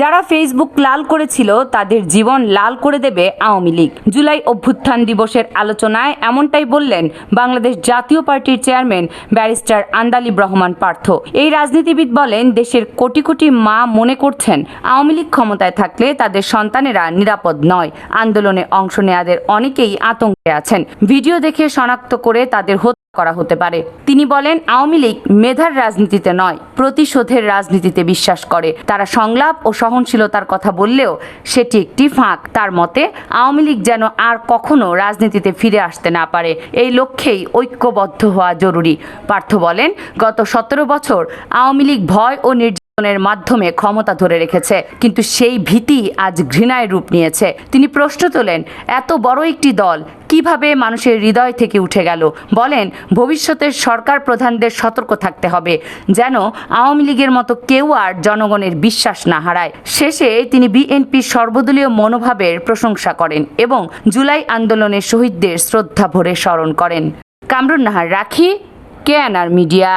যারা ফেসবুক লাল করেছিল, তাদের জীবন লাল করে দেবে আওয়ামী লীগ। জুলাই অভ্যুত্থান দিবসের আলোচনায় এমনটাই বললেন বাংলাদেশ জাতীয় পার্টির চেয়ারম্যান ব্যারিস্টার আন্দালিব রহমান পার্থ। এই রাজনীতিবিদ বলেন, দেশের কোটি কোটি মা মনে করছেন, আওয়ামী লীগ ক্ষমতায় থাকলে তাদের সন্তানেরা নিরাপদ নয়। আন্দোলনে অংশ নেয়াদের অনেকেই আতঙ্কে আছেন। ভিডিও দেখে শনাক্ত করে তাদের করা হতে পারে। তিনি বলেন, আওয়ামী লীগ মেধার রাজনীতিতে নয়, প্রতিশোধের রাজনীতিতে বিশ্বাস করে। তারা সংলাপ ও সহনশীলতার কথা বললেও সেটি একটি ফাঁক। তার মতে, আওয়ামী লীগ যেন আর কখনো রাজনীতিতে ফিরে আসতে না পারে। এই লক্ষ্যেই ঐক্যবদ্ধ হওয়া জরুরি। পার্থ বলেন, গত সতেরো বছর আওয়ামী লীগ ভয় ও নির্যাতনের মাধ্যমে ক্ষমতা ধরে রেখেছে, কিন্তু সেই ভীতি আজ ঘৃণায় রূপ নিয়েছে। তিনি প্রশ্ন তোলেন, এত বড় একটি দল কীভাবে মানুষের হৃদয় থেকে উঠে গেল? বলেন, ভবিষ্যতের সরকার প্রধানদের সতর্ক থাকতে হবে, যেন আওয়ামী লীগের মতো কেউ আর জনগণের বিশ্বাস না হারায়। শেষে তিনি বিএনপির সর্বদলীয় মনোভাবের প্রশংসা করেন এবং জুলাই আন্দোলনের শহীদদের শ্রদ্ধা ভরে স্মরণ করেন। কামরুন নাহার, রাখি কেয়ানার মিডিয়া।